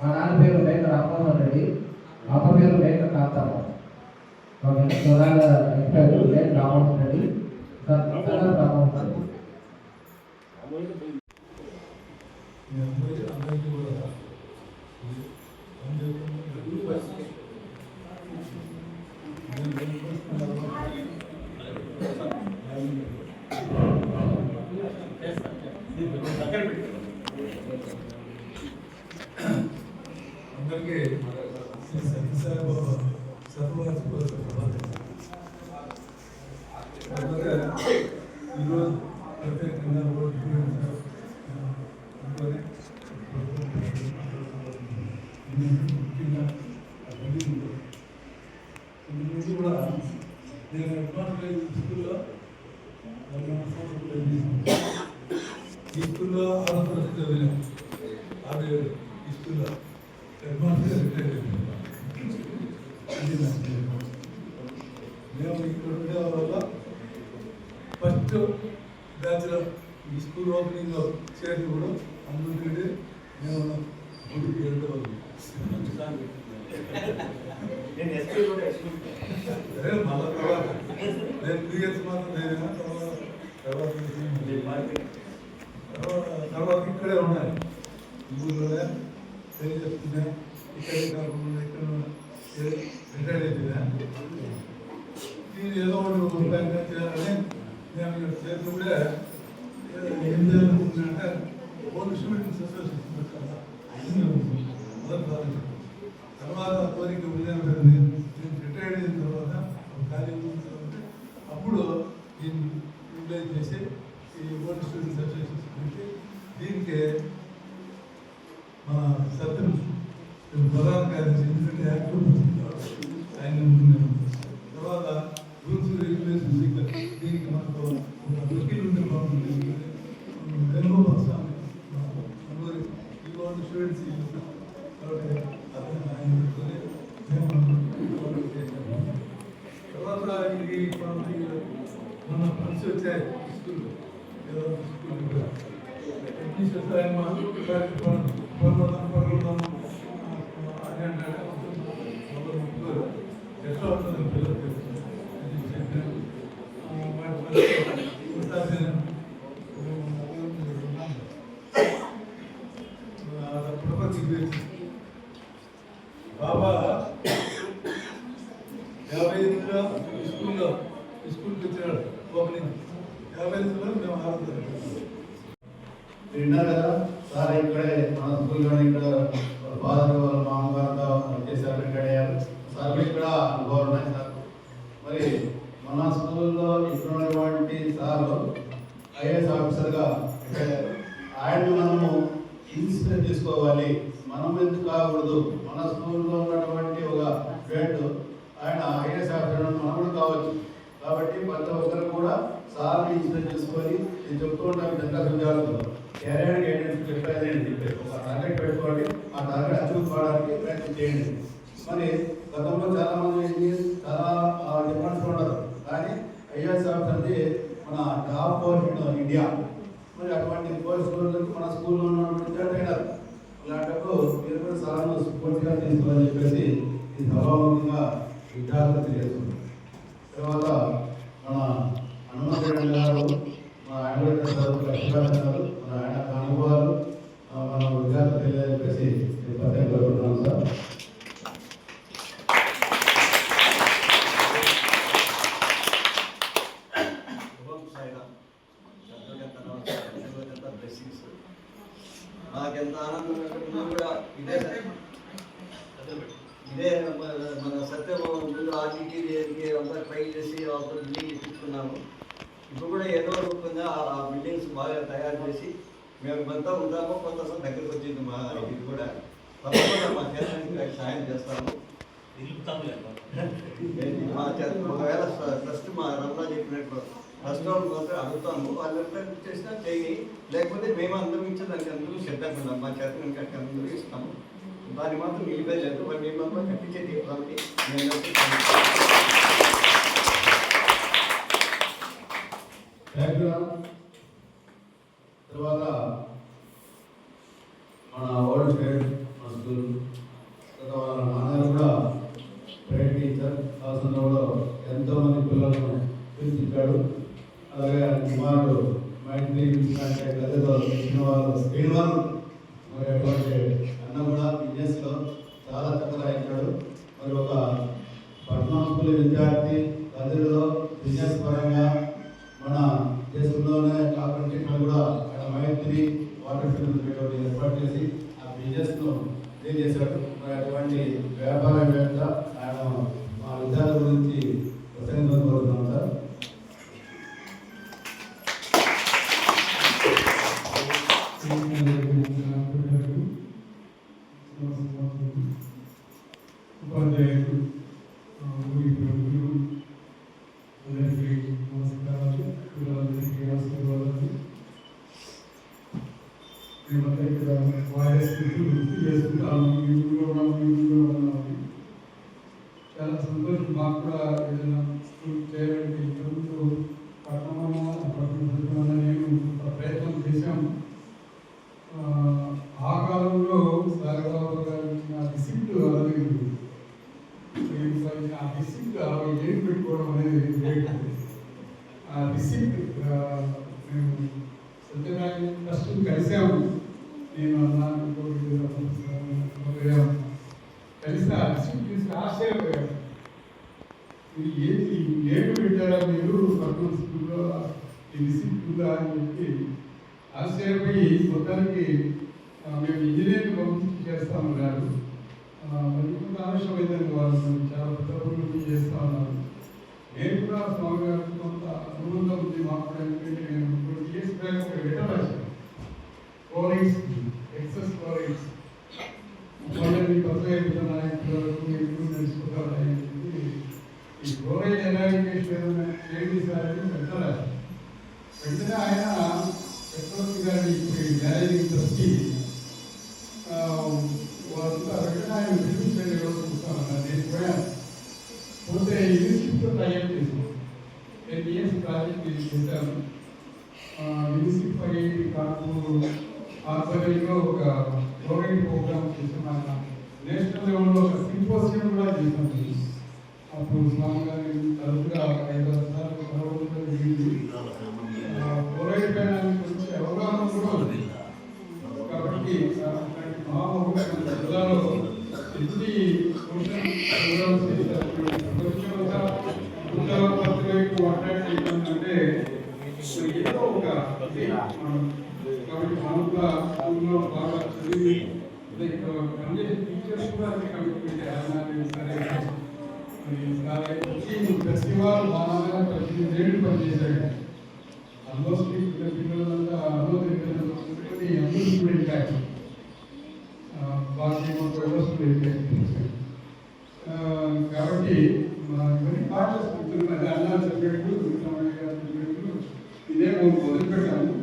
మా నాన్న పేరు మేక రామ్మోహన్ రెడ్డి. మా అమ్మ పేరు మేక కాంతమ్మ ఓకే నాన్న పేరు మేక రామ్మోహన్ రెడ్డి. సన్ రామ్మోహన్ రెడ్డి మీ అందరికీ అందరికీ కూడా అందరికీ శ్రీ సత్యసాయిబాబా సర్వరాజు అలాగే ఈరోజు ప్రత్యేకంగా ఓటు అనుకొని ముఖ్యంగా ఇది నుంచి కూడా నేను అడ్వాన్స్ స్కూల్లో ఈ స్కూల్లో ఆంధ్రప్రదేశ్ చదివాను ఆరు ఈ స్కూల్లో అడ్వాన్స్ రిటైర్ మేము ఇక్కడ ఉండే వల్ల ఫస్ట్ బ్యాచ్లో ఈ స్కూల్ ఓపెనింగ్లో చేరి కూడా అందరికంటే మేము గుడికి వెళ్ళేవాళ్ళం. నేను ఎస్పీ కూడా ఎస్పీ. అదే మళ్ళా తర్వాత. నేను త్రీ ఇయర్స్ మాత్రం నేను తర్వాత తర్వాత తర్వాత తర్వాత ఇక్కడే ఉన్నాయి ఊళ్ళోనే చెప్తున్నా? ఇక్కడే కాకుండా ఇక్కడ రిటైర్ అయిపోయిందా ఇది ఏదో ఒకటి చేయాలని నేను చేసినప్పుడే ఏం చేయాలనుకుంటున్నానంటే ఓల్డ్ స్టూడెంట్స్ అసోసియేషన్ పెట్టాలా మొదటి ప్రారంభం. తర్వాత కోరిక ఉదయం నేను రిటైర్డ్ అయిన తర్వాత ఒక ఖాళీ ఉన్న తర్వాత అప్పుడు దీన్ని యూటిలైజ్ చేసి ఈ ఓల్డ్ స్టూడెంట్స్ అసోసియేషన్ పెట్టి దీనికి మన సత్యం ప్రధాన కార్యదర్శి ఎందుకంటే యాక్టివ్ ఆయన ఉంటున్నాను తర్వాత రూల్స్ రెగ్యులేషన్స్ ఇక్కడ దీనికి మనకు ఒక వకీలు ఉంటే బాగుంటుంది వెనుకోవస్తాను ఈ వాళ్ళు స్టూడెంట్స్ కాబట్టి అతను ఆయన పెట్టుకొని మేము చేసాము. తర్వాత మన ఫ్రెండ్స్ వచ్చాయి. స్కూల్లో స్కూల్ కూడా. టెక్నీషియన్స్ పర్వతం పర్వతం అని ఎట్లా ఉంటుంది పిల్లలకి అది చెప్పాను వాటి బాబా యాభై ఎనిమిదిలో స్కూల్లో స్కూల్కి వచ్చినాడు ఓపెనింగ్ యాభై ఎనిమిదిలో మేము ఆరు తరగతి విన్నారు కదా సార్ ఇక్కడే మన స్కూల్లోనే ఇక్కడ ఫాదర్ వాళ్ళ మామగారితో చేశారు రిటైర్ అయ్యారు సార్ ఇక్కడ గవర్నమెంట్ సార్ మరి మన స్కూల్లో ఇక్కడ ఉన్నటువంటి సార్ ఐఏఎస్ ఆఫీసర్గా రిటైర్ ఆయన మనము ఇన్స్పిరేట్ తీసుకోవాలి. మనం ఎందుకు కాకూడదు? మన స్కూల్లో ఉన్నటువంటి ఒక ఫ్రెండ్ ఆయన ఐఏఎస్ ఆఫీసర్ మనం కూడా కావచ్చు. కాబట్టి ప్రతి ఒక్కరు కూడా సార్ని ఇన్స్పిరేట్ చేసుకొని నేను చెప్తూ ఉంటాను విధంగా విద్యార్థులు. కెరీర్ గైడెన్స్ చెప్పేది అని చెప్పి ఒక టార్గెట్ పెట్టుకోండి. ఆ టార్గెట్ అచీవ్ కావడానికి ప్రయత్నం చేయండి. మరి గతంలో చాలా మంది చాలా డిఫరెన్స్ ఉండదు. ఐఏఎస్ ఆఫీసర్ది మన టాప్ ఫోర్ ఇన్ ఇండియా. మరి అటువంటి కోర్సులకు మన స్కూల్లో ఉన్నటువంటి ట్రైనర్ ఇలాంటప్పుడు మీరు కూడా సలహాలు స్ఫూర్తిగా తీసుకోవాలని చెప్పేసి ఈ సభాముఖంగా విద్యార్థులు తెలియజేస్తున్నారు తర్వాత మన హనుమంతుడు గారు మన ఆయన కూడా చదువు కష్టపడుతున్నారు మన ఆయన అనుభవాలు ఆ, మన విద్యార్థులు తెలియాలని చెప్పేసి నేను ప్రత్యేక కోరుకుంటున్నాను సార్ శుభం సాయిరామ్ చదువుకెంత నమస్కారం చదువుకెంత బ్లెస్సింగ్స్ నాకెంత ఆనందం అంటే ముందు కూడా ఇదే ఇదే మన మన సత్యం ముందు ఆర్టీకి దేనికి అంతా ట్రై చేసి ఒక బిల్డింగ్ ఇప్పించుకున్నాము ఇప్పుడు కూడా ఏదో రూపంగా ఆ బిల్డింగ్స్ బాగా తయారు చేసి మేము కొంత ఉందామో కొంత అసలు దగ్గరికి వచ్చింది మా ఇది కూడా తప్పకుండా మా చేత సాయం చేస్తాము ఏంటి, మా చేత ఒకవేళ ట్రస్ట్ మా రమణ చెప్పినట్టు ట్రస్ట్ వాళ్ళు ఇస్తాము అడుగుతాము వాళ్ళు చేసినా చేయి. లేకపోతే మేము అందరం ఇచ్చే దానికి అందరూ సిద్ధంగా ఉన్నాం మా చేత ఇంకా అందరూ ఇస్తాము. దాన్ని మాత్రం నిలిపేయలేదు వాళ్ళు మేము మాత్రం కట్టించే తీర్థానికి మేము తర్వాత మన వరల్డ్ స్టేట్ మన స్కూల్ తర్వాత వాళ్ళ నాన్నగారు కూడా ప్రైవేట్ టీచర్ శాసనంలో ఎంతో మంది పిల్లలను తీర్చిదిద్దాడు అలాగే కుమారుడు మైత్రి గదిలో శ్రీనివారు శ్రీనివారు మరి అటువంటి అన్న కూడా బిజినెస్లో చాలా చక్కగా రాయించాడు. మరి ఒక స్కూల్ విద్యార్థి గదిలో బిజినెస్ పరంగా మన దేశంలోనే కాకుండా ఇక్కడ కూడా ఆయన మైత్రి వాటర్ ఫిల్మ్ ఏర్పాటు చేసి ఆ బిజినెస్ను ఇదే మరి అటువంటి వ్యాపారవేత్త ఆయన ఆ రిసిప్ట్ మేము సత్యనారాయణ కలిసాము. నేను అన్నాను కలిసి ఆ చూసి ఆశ్చర్యపోయాను ఏమి పెట్టారా? మీరు పట్టణ స్కూల్లో ఈ రిసిప్ట్ ఉందా అని చెప్పి ఆశ్చర్యపోయి మొత్తానికి మేము ఇంజనీరింగ్ పంపించి చేస్తామన్నారు ఆ, మరి కొంత ఆలస్యమైందని వాళ్ళు చాలా పెద్ద చేస్తా ఉన్నారు. నేను కూడా స్వామి గారికి కొంత అనుబంధం ఉంది మాకు కూడా ఎందుకంటే నేను ట్వంటీ ఇయర్స్ బ్యాక్ ఒక లెటర్ రాశాను క్లోరైడ్స్ ఎక్సెస్ క్లోరైడ్స్ వాళ్ళని కొత్త నాయకులకు ఎప్పుడు తెలుసుకుంటారని చెప్పి ఈ క్లోరైడ్ ఎరాడికేషన్ ఏదైనా చేయండి సార్ అని లెటర్ రాశాను వెంటనే ఆయన చక్రవర్తి గారి మ్యారేజింగ్ ట్రస్టీ ప్రాజెక్ట్ నేను చేశాను యూనివర్సిటీ కాన్పూర్ ఆధ్వర్యంలో ఒక ఫ్లోరైడ్ ప్రోగ్రామ్ చేసాను నేషనల్ లెవెల్లో ఒక సింపోసియం కూడా చేశాను. అప్పుడు స్వామి గారి తరచుగా ఐదు ఆరు సార్లు కలవడం జరిగింది. ఫ్లోరైడ్ పైన కొంచెం అవగాహన కూడా ఉంది. కాబట్టి అలాంటి మహామహుడు జిల్లాలో ఎన్ని క్వశ్చన్ చేశారు ప్రపంచమంతా ఉద్యోగ పత్రిక మాట్లాడి ఏంటంటే ఏదో ఒక ఇది మనం కాబట్టి మనం కూడా స్కూల్లో బాగా చదివి అదే ఇక్కడ పనిచేసే టీచర్స్ కూడా అదే కమిట్మెంట్ అన్నారు సరే మరి సరే వచ్చి ప్రతి వారు బాగా ప్రతి ఏడు పనిచేశాడు ఆల్మోస్ట్ ఇక్కడ పిల్లలంతా అనుభవం కొన్ని అందరూ స్టూడెంట్ బ్యాచ్ బాగా ఎవరో స్టూడెంట్ కాబట్టి మా ఇవన్నీ పాటలు చెప్తున్నది అన్నా చెప్పినట్టు రామయ్య గారు చెప్పినట్టు ఇదే మేము మొదలుపెట్టాము.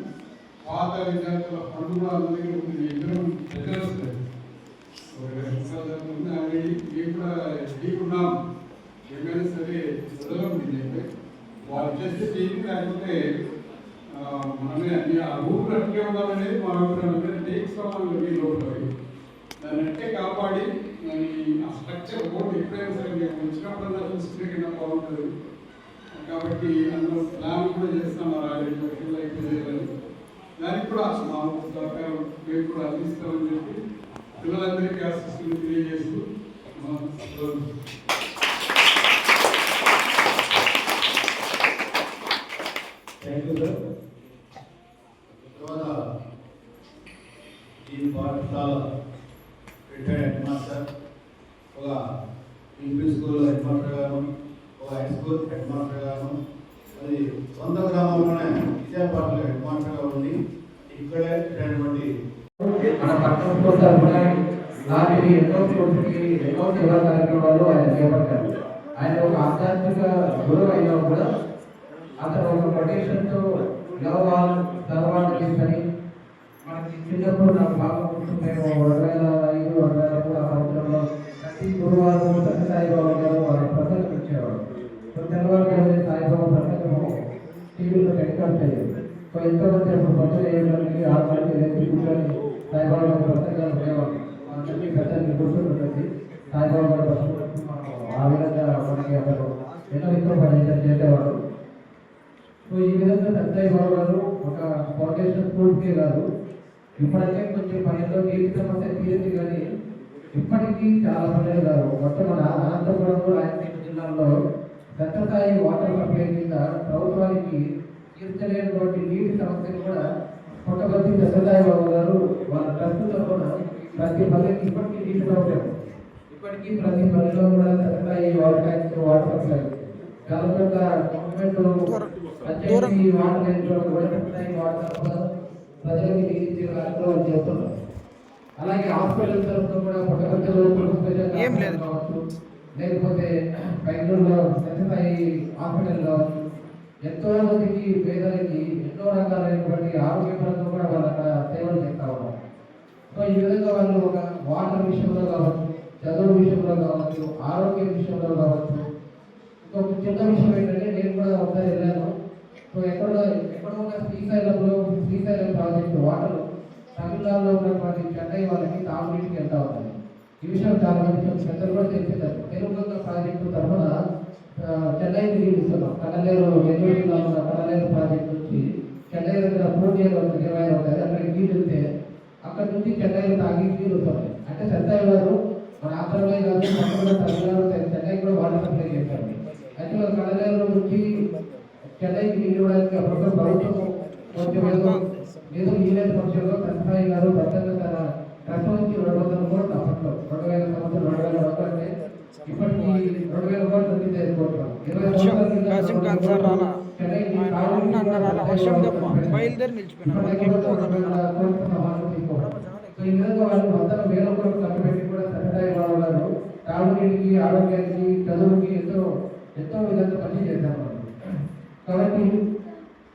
పాత విద్యార్థుల పండుగ అందరికీ ఉంది ఇద్దరు పెద్దలు వస్తారు ఒక రెండు సంవత్సరాల ముందు అవి మేము కూడా ఢీకున్నాం ఏమైనా సరే చదవం దీన్ని వాళ్ళు చేస్తే చేయండి లేకపోతే మనమే అన్ని ఆ రూపులు అట్లే ఉండాలనేది మా అభిప్రాయం. టేక్స్ మీ లోపల దాన్ని అట్టే కాపాడి దాని ఆ స్ట్రక్చర్ బోర్డు ఎప్పుడైనా సరే మేము వచ్చినప్పుడల్లా చూసుకునే కింద బాగుంటుంది. కాబట్టి అందులో ప్లాన్ కూడా చేస్తాం ఆ రెండు లక్షలు అయిపోయేది దానికి కూడా మా సహకారం మేము కూడా అందిస్తామని చెప్పి పిల్లలందరికీ ఆశిస్తుంది తెలియజేస్తూ థ్యాంక్ యూ సార్ తర్వాత ఈ పాఠశాల రిటైర్డ్ హెడ్ మాస్టర్ ఒక ఇంగ్లీష్ స్కూల్ హెడ్ మాస్టర్ గాను ఒక హై స్కూల్ హెడ్ మాస్టర్ గాను అది సొంత గ్రామంలోనే విజయపాటలో హెడ్ మాస్టర్గా ఉండి ఇక్కడే అయినటువంటి మన పట్టణంతో తరఫున లాంటివి ఎన్నో చోట్లకి ఎన్నో సేవా కార్యక్రమాలు ఆయన చేపట్టారు. ఆయన ఒక ఆధ్యాత్మిక గురువు అయినా కూడా అతను ఒక కొటేషన్తో లవ్ సర్వాన్ని తీసుకొని మనకి చిన్నప్పుడు నాకు బాగా గుర్తు రెండు వేల ఐదు రెండు వేల మూడు ఆ సంవత్సరంలో ప్రతి గురువారం ప్రతి సాయిబాబా గారు వారి ప్రజలకు ఇచ్చేవాడు సో తెల్లవారు సాయిబాబా ప్రసంగము టీవీలో టెలికాస్ట్ అయ్యేది సో ఎంతో మంది అప్పుడు పనులు చేయడానికి ఆరు మంది లేచి కూర్చొని సాయిబాబా పత్రికలు ఉండేవాళ్ళు అందరికీ ప్రజలకు గుర్తుంటుంది సాయిబాబా గారు ఆ విధంగా మనకి అతను ఎన్నో ఎక్కువ పని చేసేవాడు సో ఈ విధంగా సత్యయ్య బాబు గారు ఒక ఫౌండేషన్ పూర్తి కాదు ఇప్పటికే కొంచెం పనిలో నీటి సమస్య తీరింది కానీ ఇప్పటికీ చాలా పనులు కాదు మొత్తం మన అనంతపురంలో రాయలసీమ జిల్లాలో పెద్ద స్థాయి వాటర్ సప్లై కింద ప్రభుత్వానికి తీర్చలేనటువంటి నీటి సమస్యను కూడా పుట్టపర్తి పెద్దదాయి బాబు గారు వాళ్ళ ట్రస్ట్ తరఫున ప్రతి పల్లెకి ఇప్పటికీ నీటి ప్రాబ్లం ఇప్పటికీ ప్రతి పల్లెలో కూడా Sathya Sai water tank water supply government panchayat water ప్రజలకు కార్యక్రమం అలాగే హాస్పిటల్ తరఫున కూడా లేదు. కావచ్చు లేకపోతే బెంగళూరులో సత్యసాయి హాస్పిటల్ కావచ్చు. ఎంతో మందికి పేదలకి ఎన్నో రకాలైనటువంటి ఆరోగ్యపరంగా కూడా వాళ్ళు అక్కడ సేవలు చేస్తా ఉన్నారు సో ఈ విధంగా వాళ్ళు ఒక వాటర్ విషయంలో కావచ్చు చదువు విషయంలో కావచ్చు ఆరోగ్య విషయంలో కావచ్చు ఒక చిన్న విషయం ఏంటంటే నేను కూడా ఒకసారి వెళ్ళాను. సో ఎక్కడ ఎక్కడ ఉన్న శ్రీశైలంలో శ్రీశైలం ప్రాజెక్ట్ వాటర్ తమిళనాడులో ఉన్నటువంటి చెన్నై వాళ్ళకి తాగునీటికి వెళ్తా ఉంది ఈ విషయం చాలా మంది పెద్దలు కూడా తెలిసిందారు తెలుగుగంగ ప్రాజెక్టు తరఫున చెన్నై తీసుకున్నాం కడలేరు నెల్లూరు ఉన్న కడలేరు ప్రాజెక్ట్ నుంచి చెన్నై దగ్గర పూర్తిగా ఒక ఇరవై ఉంటుంది అక్కడికి నీళ్ళు వెళ్తే అక్కడ నుంచి చెన్నై తాగి నీళ్ళు వస్తున్నాయి అంటే సత్తాయి గారు మన ఆంధ్రలో కాదు తమిళనాడు చెన్నై కూడా వాటర్ సప్లై చేశారు. వాళ్ళ కడలేరు నుంచి చెన్నైకి నీళ్ళు ఇవ్వడానికి అప్పుడు ప్రభుత్వం కొంచెం ఏదో ఏదో ఈవేళ పక్షంలో కన్సాయి గారు పెద్దగా తన ట్రస్ట్ నుంచి రెండు వందల కోట్లు అప్పట్లో రెండు వేల సంవత్సరం రెండు వేల అంటే ఇప్పటికి రెండు వేల కోట్లు చేసుకోవట్లేదు ఇరవై సంవత్సరాల చెన్నైకి అన్న. సో ఈ విధంగా వాళ్ళు వేల కోట్లు ఖర్చు పెట్టి కూడా తాగునీటికి ఆరోగ్యానికి చదువుకి ఎంతో ఎంతో విధంగా పని చేశారు కాబట్టి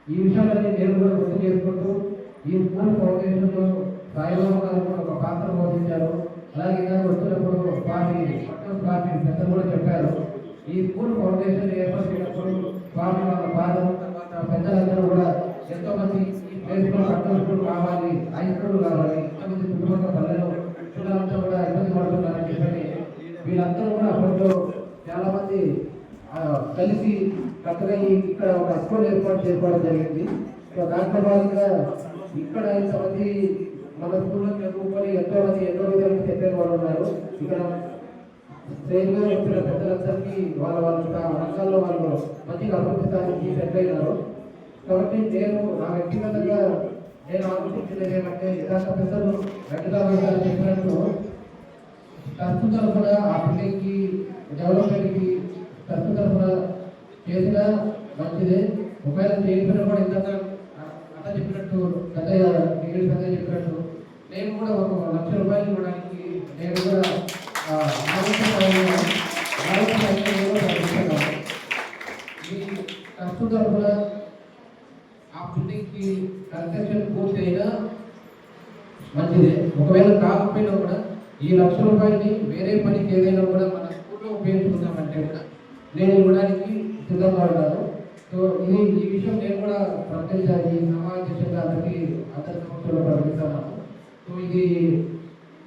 ఈ విషయాలన్నీ నేను కూడా గుర్తు చేసుకుంటూ ఈ స్కూల్ ఫౌండేషన్లో సాయిబాబు గారు కూడా ఒక పాత్ర పోషించారు. అలాగే ఇందాక వచ్చినప్పుడు స్వామి పట్టణ స్వామి పెద్ద కూడా చెప్పారు. ఈ స్కూల్ ఫౌండేషన్ ఏర్పడినప్పుడు స్వామి వాళ్ళ పాదం తర్వాత పెద్దలందరూ కూడా ఎంతో మంది ఈ ప్లేస్లో పట్టణ స్కూల్ కావాలి హై స్కూల్ కావాలి ఎంతమంది చుట్టుపక్కల పల్లెలు పిల్లలంతా కూడా ఇబ్బంది పడుతున్నారని చెప్పని వీళ్ళందరూ కూడా అప్పట్లో చాలా మంది కలిసి చక్కగా ఈ ఇక్కడ ఒక స్కూల్ ఏర్పాటు చేయడం జరిగింది. సో దాంట్లో భాగంగా ఇక్కడ ఇంతమంది మన స్కూల్లో చదువుకొని ఎంతో మంది ఎన్నో విధాలుగా చెప్పిన వాళ్ళు ఉన్నారు. ఇక్కడ ట్రైన్లో వచ్చిన పెద్దలందరికీ వాళ్ళ వాళ్ళ రంగాల్లో వాళ్ళు మంచిగా అభివృద్ధి స్థాయికి సెట్ అయినారు కాబట్టి నేను నా వ్యక్తిగతంగా నేను ఆలోచించినది ఏమంటే ఇలాంటి పెద్దలు వెంకటరావు చెప్పినట్టు ప్రస్తుతం కూడా ఆ పిల్లకి డెవలప్మెంట్కి ట్రస్ట్ తరఫున చేసినా మంచిదే. ఒకవేళ చేయకపోయినా కూడా ఇంత అన్న చెప్పినట్టు పెద్దయ్య డిగ్రీ పెద్దయ్య చెప్పినట్టు. నేను కూడా ఒక లక్ష రూపాయలు ఇవ్వడానికి నేను కూడా ఆ, ఆలోచన కూడా ఈ ట్రస్ట్ తరఫున ఆ బిల్డింగ్కి కన్స్ట్రక్షన్ పూర్తి అయినా మంచిదే. ఒకవేళ కాకపోయినా కూడా ఈ లక్ష రూపాయలని వేరే పనికి ఏదైనా కూడా మన స్కూల్లో ఉపయోగించుకుందామంటే కూడా నేను ఇవ్వడానికి సిద్ధంగా ఉన్నాను సో ఇది ఈ విషయం నేను కూడా ప్రకటించాలి. సమావేశంగా అందరికీ అందరి సమక్షంలో ప్రకటిస్తున్నాను సో ఇది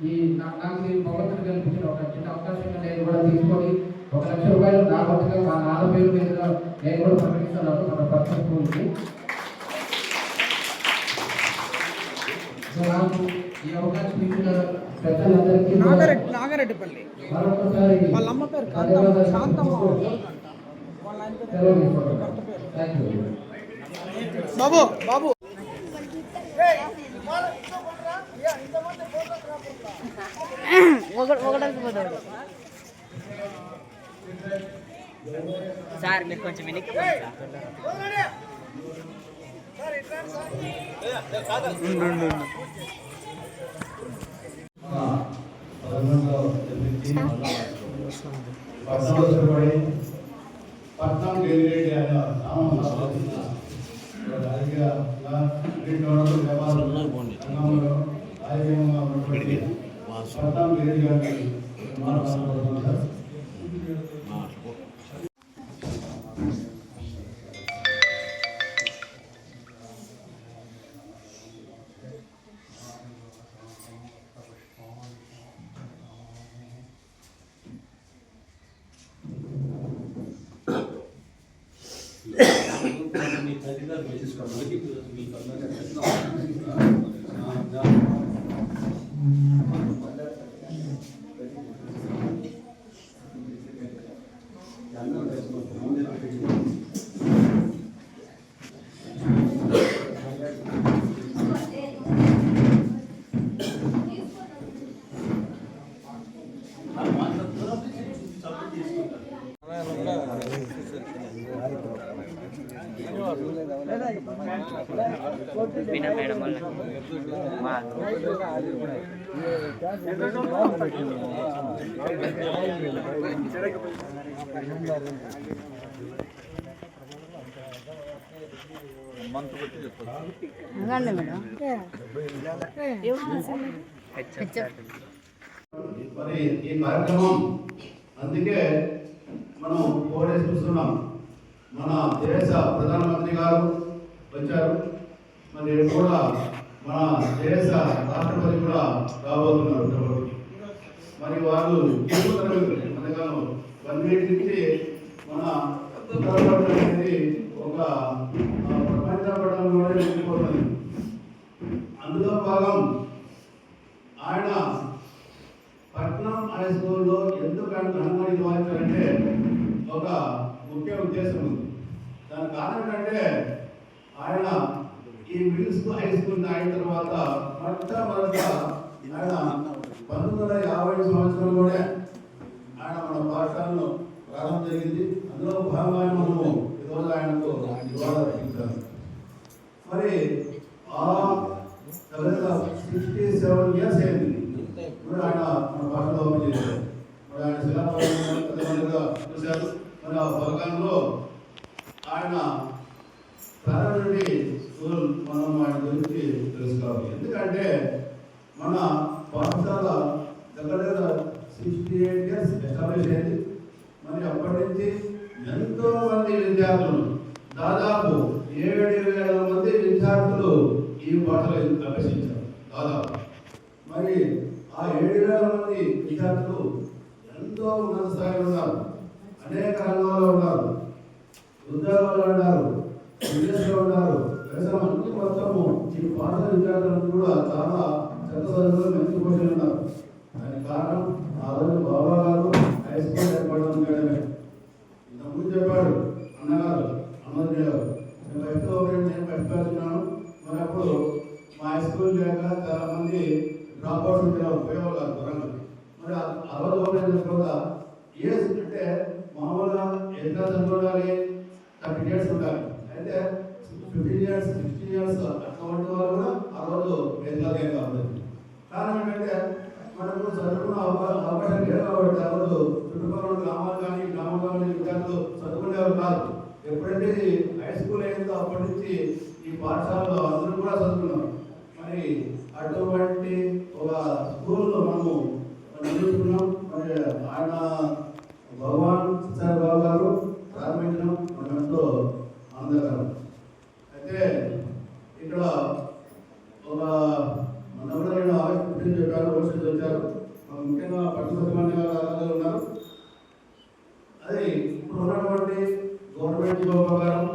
ఈ నాకు ఈ భగవంతుడు కల్పించిన ఒక చిన్న అవకాశంగా నేను కూడా తీసుకొని ఒక లక్ష రూపాయలు నా వంతుగా మా నాన్న పేరు మీద నేను కూడా ప్రకటిస్తున్నాను మన పర్సనల్ స్కూల్కి సో నాకు ఈ అవకాశం ఇచ్చిన పెద్దలందరికీ కూడా నాగరెడ్డి నాగరెడ్డిపల్లి. వాళ్ళ అమ్మ పేరు కాంతమ్మ తెలుపుతూ వాళ్ళ ఆయన పేరు బాబు బాబు. సార్ మీరు కొంచెం వెనక్కి సార్. పదకొండులో నిర్మించి పద్నాలుగు పట్నం డెలిగేట్ అనే నామం ఆలోచించిన రాజకీయ రంగంలో రాజకీయంగా ఉన్నటువంటి పట్నం విన మేడం వల్ల. మా మరి ఈ కార్యక్రమం అందుకే మనం ఫోర్ డేస్ చూస్తున్నాం. మన దేశ ప్రధానమంత్రి గారు వచ్చారు. మరి కూడా మన దేశ రాష్ట్రపతి కూడా రాబోతున్నారు ఇక్కడికి. మరి వాళ్ళు మనకు వన్ వీక్ నుంచి మన ఉత్తరాఖండ్ అనేది ఒక ఆ, ప్రపంచ పటంలోనే వెళ్ళిపోతుంది అందులో భాగం ఆయన పట్నం హై స్కూల్లో ఎందుకు ఆయన ఘనంగా నిర్వహించారంటే ఒక ముఖ్య ఉద్దేశం ఉంది. దాని కారణం ఏంటంటే ఆయన ఈ మిడిల్ స్కూల్ హై స్కూల్ అయిన తర్వాత మొట్టమొదట ఆయన పంతొమ్మిది వందల యాభై సంవత్సరంలోనే ఆయన మన పాఠశాలను ప్రారంభం జరిగింది. అందులో భాగంగా మనము ఈరోజు ఆయనకు నివాళులు మరి ఆ సిక్స్టీ సెవెన్ ఇయర్స్ అయింది. ఇప్పుడు ఆయన మన భాషలో ఓపెన్ చేశారు. మరి ఆయన శిలాపరంగా చూశారు. మరి ఆ పథకంలో ఆయన నుండి స్కూల్ మనం వాటి గురించి తెలుసుకోవాలి. ఎందుకంటే మన పాఠశాల దగ్గర దగ్గర సిక్స్టీ ఎయిట్ ఇయర్స్ ఎస్టాబ్లిష్ అయింది. మరి అప్పటి నుంచి ఎంతో మంది విద్యార్థులు దాదాపు ఏడు వేల మంది విద్యార్థులు ఈ పాఠశాల అభ్యసించారు దాదాపు. మరి ఆ ఏడు వేల మంది విద్యార్థులు ఎంతో ఉన్నత స్థాయిలో ఉన్నారు. అనేక రంగాల్లో ఉన్నారు. ఉద్యోగాలు ఉన్నారు. విదేశంలో ఉన్నారు. వ్యవసాయం అన్ని మొత్తము ఈ పాఠశాల విద్యార్థులను కూడా చాలా చెత్త చదువులు మంచి ఉన్నారు. దానికి కారణం ఆ రోజు బాబా గారు హై స్కూల్ ఏర్పడడం చేయడమే ఇంతకుముందు చెప్పాడు అన్నగారు అమర్జీ గారు నేను ఫస్ట్ ఒకటి నేను ఫస్ట్ మరి అప్పుడు మా హై స్కూల్ లేక చాలా మంది డ్రాప్ అవుట్ ఉండేవారు పోయేవాళ్ళు కాదు దూరంగా మరి ఆ- ఆ రోజు ఓపెన్ చేసుకోగా ఇయర్స్ అంటే మామూలుగా ఎంత చదువుకోవాలి థర్టీ ఇయర్స్ ఉండాలి. అంటే ఫిఫ్టీన్ ఇయర్స్ సిక్స్టీ ఇయర్స్ అట్లా ఉండే వాళ్ళు కూడా ఆ రోజు ఎదుగుతాయి కాబట్టి కారణం ఏంటంటే మనకు చదువుకున్న అవకాశం లేదు కాబట్టి ఆ రోజు చుట్టుపక్కల గ్రామాలు కానీ గ్రామంలో ఉండే విద్యార్థులు చదువుకునేవారు కాదు. ఎప్పుడైతే హై స్కూల్ అయిందో అప్పటి నుంచి ఈ పాఠశాలలో అందరూ కూడా చదువుకున్నారు. మరి అటువంటి ఒక స్కూల్లో మనము నిర్మించుకున్నాం మరి ఆయన భగవాన్ సార్ బాబు గారు ప్రారంభించడం మనకు ఎంతో ఆనందకరం అయితే ఇక్కడ ఒక మన కూడా నేను ఆగస్టు ఫిఫ్టీన్ చెప్పారు వర్షం వచ్చారు మన ముఖ్యంగా పట్టుబడి గారు అలాగే ఉన్నారు అది ఇప్పుడు ఉన్నటువంటి గవర్నమెంట్ జీవో ప్రకారం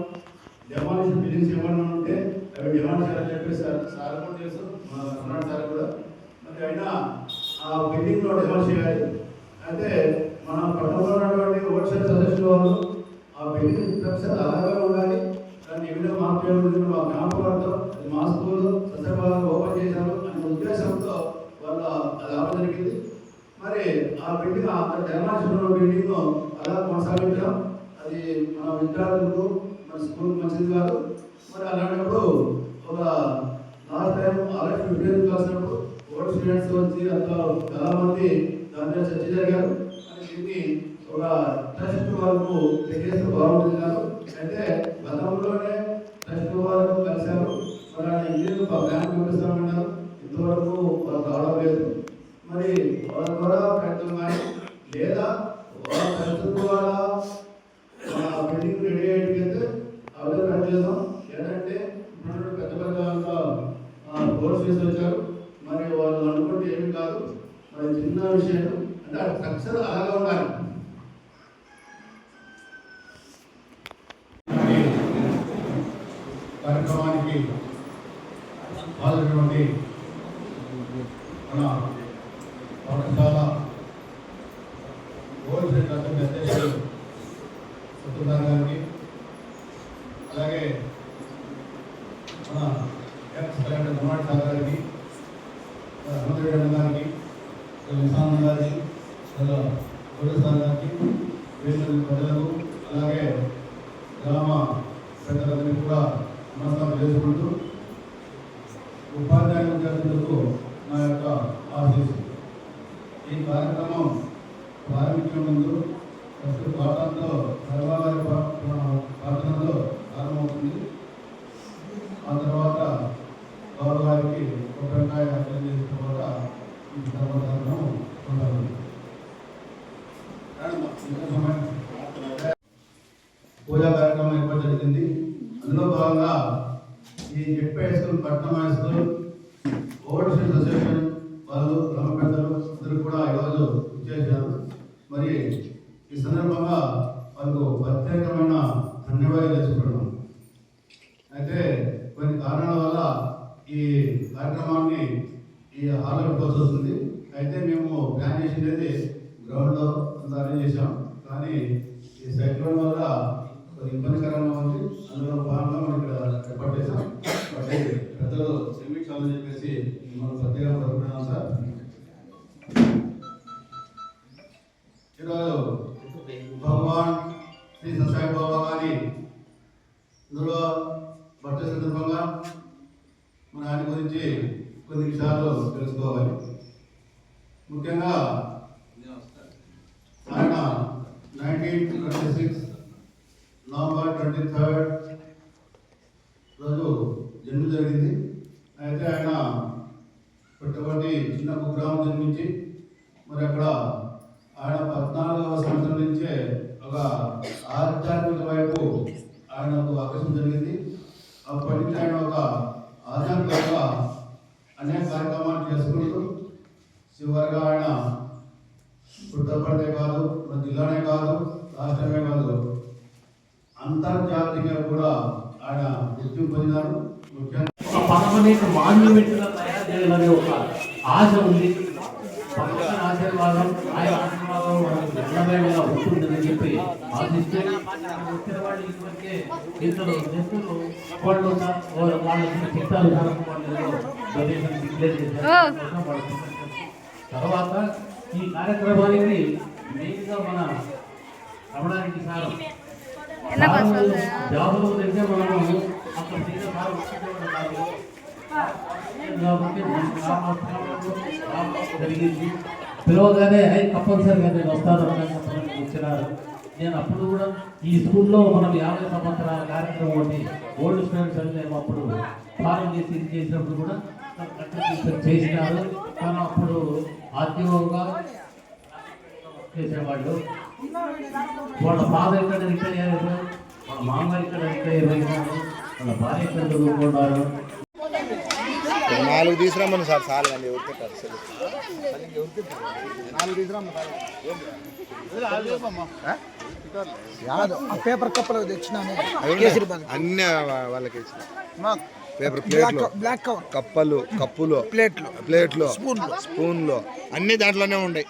డెమాలిషన్ బిల్డింగ్స్ ఏమన్నా ఉంటే అవి డిమాండ్ చేయాలని చెప్పేసి సార్ సార్ కూడా తెలుసు మా కర్ణాటక సార్ కూడా మరి అయినా ఆ బిల్డింగ్లో డెమాలిష్ చేయాలి అయితే మన పట్టణంలో ఉన్నటువంటి ఓట్స్ సదస్సులు వాళ్ళు ఆ బిల్డింగ్ స్ట్రక్చర్ అలాగే ఉండాలి దాన్ని ఏ విధంగా మార్పు చేయాలని మా జ్ఞాపకాలతో అది మా స్కూల్ సత్యభాగం ఓపెన్ చేశారు అనే ఉద్దేశంతో వాళ్ళ అది ఆపడం జరిగింది మరి ఆ బిల్డింగ్ ఆ డెమాలిషన్ ఉన్న బిల్డింగ్ అలా కొనసాగించడం అది మన విద్యార్థులకు మన స్కూల్ మంచిది కాదు మరి ఒక లాస్ట్ టైం ఆగస్ట్ ఫిఫ్టీన్ కలిసినప్పుడు ఓల్డ్ స్టూడెంట్స్ వచ్చి అంత చాలా మంది పాల్గొనమని మన పుట్టపడితే కాదు మన జిల్లానే కాదు రాష్ట్రమే కాదు. అంతర్జాతీయంగా కూడా ఆయన గుర్తింపు పొందినారు. ఒక పర్మనెంట్ తయారు చేయాలనే ఒక ఆశ ఉంది. భగవంతుని ఆశీర్వాదం ఆయన ఆశీర్వాదం మనకు ఎల్లవేళలా ఉంటుందని చెప్పి ఆశిస్తూ వచ్చిన వాళ్ళు ఇప్పటికే ఇద్దరు వ్యక్తులు వాళ్ళు ఉన్నారు. వాళ్ళ- వాళ్ళకి చిత్తాలు జరపడం డొనేషన్ డిక్లేర్ చేశారు. వాళ్ళకి తర్వాత ఈ కార్యక్రమానికి మెయిన్గా మన రమణానికి సార్. జాబులు దగ్గర మనము అక్కడ దగ్గర సార్ జరిగింది. పిలవగానే తప్పనిసరిగా నేను వస్తాను వచ్చినారు నేను అప్పుడు కూడా ఈ స్కూల్లో మనం యాభై సంవత్సరాల కార్యక్రమం ఒకటి ఓల్డ్ స్టూడెంట్స్ అని నేను అప్పుడు ఫారం చేసి ఇది చేసినప్పుడు కూడా చేసినారు. కానీ అప్పుడు ఆద్యంగా చేసేవాళ్ళు వాళ్ళ బాధ ఇక్కడ రిటైర్ అయ్యారు? వాళ్ళ మామ ఇక్కడ రిటైర్ అయ్యారు? వాళ్ళ భార్య ఇక్కడ చదువుకున్నారు? నాలుగు తీసుకురమ్మను సార్ చాలు కానీ ఎవరు పెట్టారు అసలు నాలుగు తీసుకురమ్మ పేపర్ కప్పలు తెచ్చినాను. అన్ని వాళ్ళకి ఇచ్చిన. పేపర్ ప్లేట్లు బ్లాక్ కవర్ కప్పలు కప్పులు. ప్లేట్లు ప్లేట్లు స్పూన్లు. స్పూన్లు అన్ని దాంట్లోనే ఉన్నాయి